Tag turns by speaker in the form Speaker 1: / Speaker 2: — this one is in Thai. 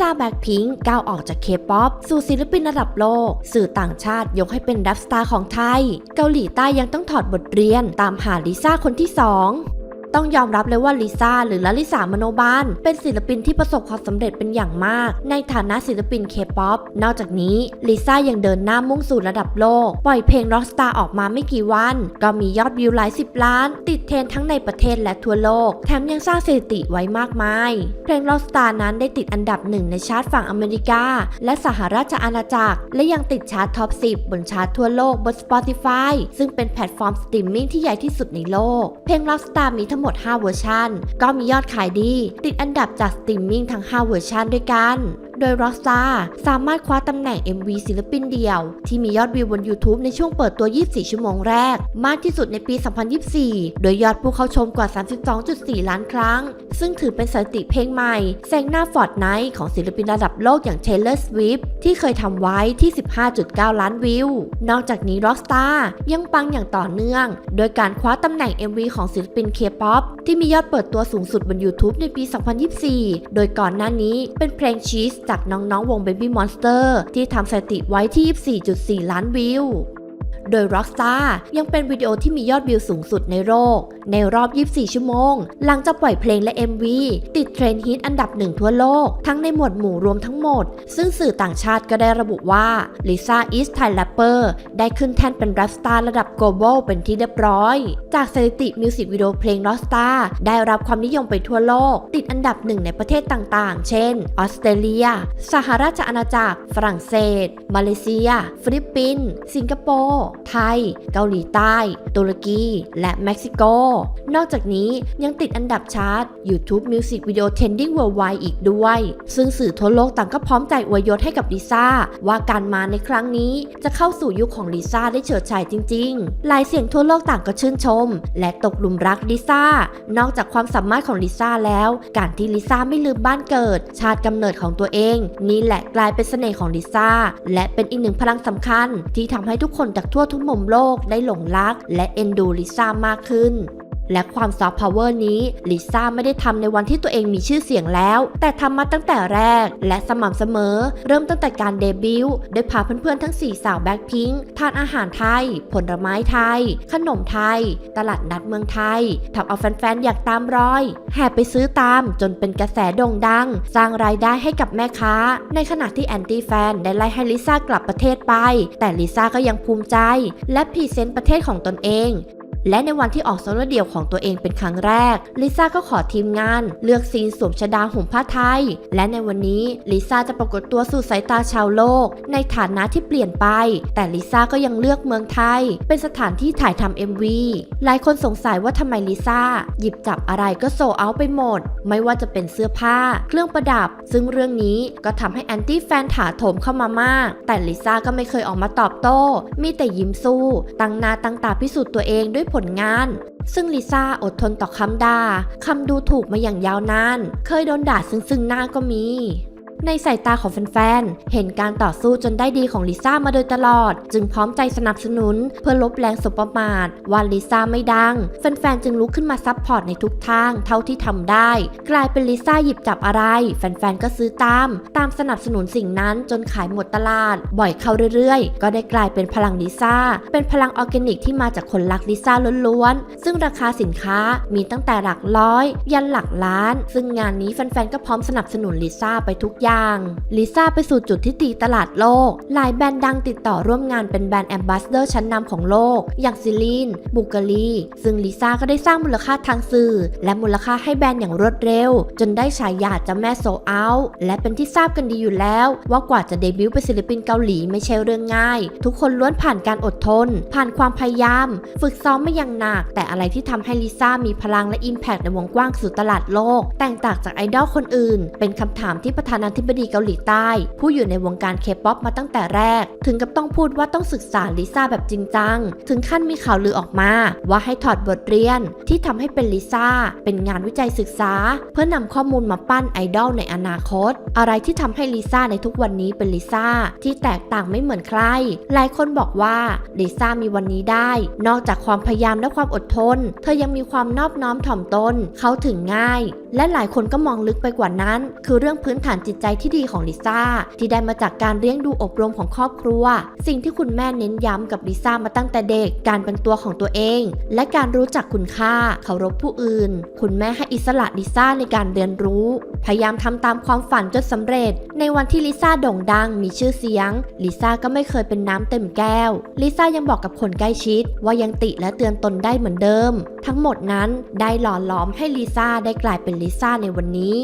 Speaker 1: ซ่าแบ็คพิงค์ก้าวออกจากเคป๊อปสู่ศิลปินระดับโลก สื่อต่างชาติยกให้เป็นดับสตาร์ของไทย เกาหลีใต้ยังต้องถอดบทเรียนตามหาลิซ่าคนที่สอง ต้องยอมรับเลยว่าลิซ่าหรือลลิสามโนบาลเป็นศิลปินที่ประสบความสำเร็จเป็นอย่างมาก ในฐานะศิลปินเคป๊อปนอกจากนี้ลิซ่ายังเดินหน้ามุ่งสู่ระดับโลก ปล่อยเพลง Rockstar ออกมาไม่กี่วัน ก็มียอดวิวหลายสิบล้าน ติดเทรนทั้งในประเทศและทั่วโลก แถมยังสร้างสถิติไว้มากมาย เพลง Rockstar นั้นได้ติดอันดับหนึ่งในชาร์ตฝั่งอเมริกา และสหราชอาณาจักร และยังติดชาร์ตท็อป 10 บนชาร์ตทั่วโลกบน Spotify ซึ่งเป็นแพลตฟอร์มสตรีมมิ่งที่ใหญ่ที่สุดในโลก เพลง Rockstar มีทั้งหมด 5 เวอร์ชันก็มียอดขายดี ติดอันดับจากสตรีมมิ่งทั้ง 5 เวอร์ชันด้วยกัน โดย Rockstar สามารถคว้าตำแหน่ง MV ศิลปินเดี่ยว ที่มียอดวิวบน YouTube ในช่วงเปิดตัว 24 ชั่วโมงแรก มากที่สุดในปี 2024 โดยยอดผู้เข้าชมกว่า 32.4 ล้านครั้ง ซึ่งถือเป็นสถิติเพลงใหม่แซงหน้า Fortnite ของศิลปินระดับโลกอย่าง Taylor Swift ที่เคยทำไว้ที่ 15.9 ล้านวิว นอกจากนี้ Rockstar ยังปังอย่างต่อเนื่อง โดยการคว้าตำแหน่ง MV ของศิลปิน K-POP ที่มียอดเปิดตัวสูงสุดบน YouTube ในปี 2024 โดยก่อนหน้านี้เป็นเพลง Cheese จากน้องๆวง Baby Monster ที่ทำสถิติไว้ที่ 24.4 ล้านวิว โดย Rockstar ยังเป็นวิดีโอที่มียอดวิวสูงสุดในโลกในรอบ 24 ชั่วโมง หลังจากปล่อยเพลงและ MV ติดเทรนด์ฮิตอันดับหนึ่งทั่วโลก ทั้งในหมวดหมู่รวมทั้งหมด ซึ่งสื่อต่างชาติก็ได้ระบุว่า Lisa is Thai rapper ได้ขึ้นแท่นเป็นรับสตาร์ระดับ global เป็นที่เรียบร้อย จากสถิติมิวสิกวิดีโอเพลง Rockstar ได้รับความนิยมไปทั่วโลก ติดอันดับหนึ่งในประเทศต่างๆ เช่น ออสเตรเลีย สหราชอาณาจักร ฝรั่งเศส มาเลเซีย ฟิลิปปินส์ สิงคโปร์ไทย เกาหลีใต้ ตุรกี และเม็กซิโก นอกจากนี้ยังติดอันดับชาร์ต YouTube Music Video Trending Worldwide อีกด้วย ซึ่งสื่อทั่วโลกต่างก็พร้อมใจอวยยศให้กับลิซ่า ว่าการมาในครั้งนี้จะเข้าสู่ยุคของลิซ่าได้เฉิดฉายจริง ๆ หลายเสียงทั่วโลกต่างก็ชื่นชม และตกหลุมรักลิซ่า นอกจากความสามารถของลิซ่าแล้ว การที่ลิซ่าไม่ลืมบ้านเกิด ชาติกำเนิดของตัวเอง นี่แหละกลายเป็นเสน่ห์ของลิซ่า และเป็นอีกหนึ่งพลังสำคัญที่ทำให้ทุกคนจากทั่วทั่วทุกมุมโลกได้หลงรักและเอ็นดูลิซ่ามากขึ้น และความซอฟต์พาวเวอร์นี้ลิซ่าไม่ได้ทำในวันที่ตัวเองมีชื่อเสียงแล้ว แต่ทำมาตั้งแต่แรก และสม่ำเสมอ เริ่มตั้งแต่การเดบิวต์โดยพาเพื่อนๆทั้ง 4 สาวแบ็คพิงค์ทานอาหารไทย ผลไม้ไทย ขนมไทย ตลาดนัดเมืองไทยทำเอาแฟนๆ อยากตามรอย แห่ไปซื้อตามจนเป็นกระแสโด่งดัง สร้างรายได้ให้กับแม่ค้า ในขณะที่แอนตี้แฟนได้ไล่ให้ลิซ่ากลับประเทศไป แต่ลิซ่าก็ยังภูมิใจ และพรีเซนต์ประเทศของตนเอง และในวันที่ออกโซโล่เดี่ยวของตัวเองเป็นครั้งแรก ลิซ่าก็ขอทีมงาน เลือกซีนสวมชดาห่มผ้าไทย และในวันนี้ลิซ่าจะปรากฏตัวสู่สายตาชาวโลก ในฐานะที่เปลี่ยนไป แต่ลิซ่าก็ยังเลือกเมืองไทย เป็นสถานที่ถ่ายทำ MV หลายคนสงสัยว่าทำไมลิซ่าหยิบจับอะไรก็โซเอาไปหมด ไม่ว่าจะเป็นเสื้อผ้า เครื่องประดับ ซึ่งเรื่องนี้ก็ทำให้แอนตี้แฟนถาโถมเข้ามามาก แต่ลิซ่าก็ไม่เคยออกมาตอบโต้ มีแต่ยิ้มสู้ ตั้งหน้าตั้งตาพิสูจน์ตัวเองด้วยผลงาน ซึ่งลิซ่าอดทนต่อคำด่าคำดูถูกมาอย่างยาวนาน เคยโดนด่าซึ่งซึ่งหน้าก็มี ในสายตาของแฟนๆ เห็นการต่อสู้จนได้ดีของลิซ่ามาโดยตลอด จึงพร้อมใจสนับสนุน เพื่อลบแรงสบประมาทว่าลิซ่าไม่ดัง แฟนๆ จึงลุกขึ้นมาซับพอร์ตในทุกทางเท่าที่ทำได้ กลายเป็นลิซ่าหยิบจับอะไร แฟนๆ ก็ซื้อตาม ตามสนับสนุนสิ่งนั้นจนขายหมดตลาด บ่อยเข้าเรื่อยๆ ก็ได้กลายเป็นพลังลิซ่า เป็นพลังออร์แกนิกที่มาจากคนรักลิซ่าล้วนๆ ซึ่งราคาสินค้ามีตั้งแต่หลักร้อย ยันหลักล้าน ซึ่งงานนี้แฟนๆ ก็พร้อมสนับสนุนลิซ่าไปทุกอย่างลิซ่าไปสู่จุดที่ตีตลาดโลก หลายแบรนด์ดังติดต่อร่วมงานเป็นแบรนด์แอมบาสเดอร์ชั้นนำของโลก อย่างซิลีนบุกาลี ซึ่งลิซ่าก็ได้สร้างมูลค่าทางสื่อ และมูลค่าให้แบรนด์อย่างรวดเร็ว จนได้ฉายาเจ้าแม่โซเอาและเป็นที่ทราบกันดีอยู่แล้ว ว่ากว่าจะเดบิวต์เป็นศิลปินเกาหลีไม่ใช่เรื่องง่าย ทุกคนล้วนผ่านการอดทน ผ่านความพยายาม ฝึกซ้อมมาอย่างหนัก แต่อะไรที่ทำให้ลิซ่ามีพลังและอิมแพคในวงกว้างสู่ตลาดโลก แตกต่างจากไอดอลคนอื่น เป็นคำถามที่ประธานาธิบดีเกาหลีใต้ ผู้อยู่ในวงการเคป๊อปมาตั้งแต่แรก ถึงกับต้องพูดว่าต้องศึกษาลิซ่าแบบจริงจัง ถึงขั้นมีข่าวลือออกมา ว่าให้ถอดบทเรียนที่ทำให้เป็นลิซ่าเป็นงานวิจัยศึกษา เพื่อนำข้อมูลมาปั้นไอดอลในอนาคต อะไรที่ทำให้ลิซ่าในทุกวันนี้เป็นลิซ่าที่แตกต่างไม่เหมือนใคร หลายคนบอกว่าลิซ่ามีวันนี้ได้ นอกจากความพยายามและความอดทน เธอยังมีความนอบน้อมถ่อมตน เข้าถึงง่าย และหลายคนก็มองลึกไปกว่านั้น คือเรื่องพื้นฐานจิตใจที่ดีของลิซ่าที่ได้มาจากการเลี้ยงดูอบรมของครอบครัว สิ่งที่คุณแม่เน้นย้ำกับลิซ่ามาตั้งแต่เด็ก การเป็นตัวของตัวเอง และการรู้จักคุณค่าเคารพผู้อื่น คุณแม่ให้อิสระลิซ่าในการเรียนรู้ พยายามทำตามความฝันจนสำเร็จ ในวันที่ลิซ่าโด่งดังมีชื่อเสียงลิซ่าก็ไม่เคยเป็นน้ำเต็มแก้วลิซ่ายังบอกกับคนใกล้ชิด ว่ายังติและเตือนตนได้เหมือนเดิม ทั้งหมดนั้นได้หล่อหลอมให้ลิซ่าได้กลายเป็นลิซ่าในวันนี้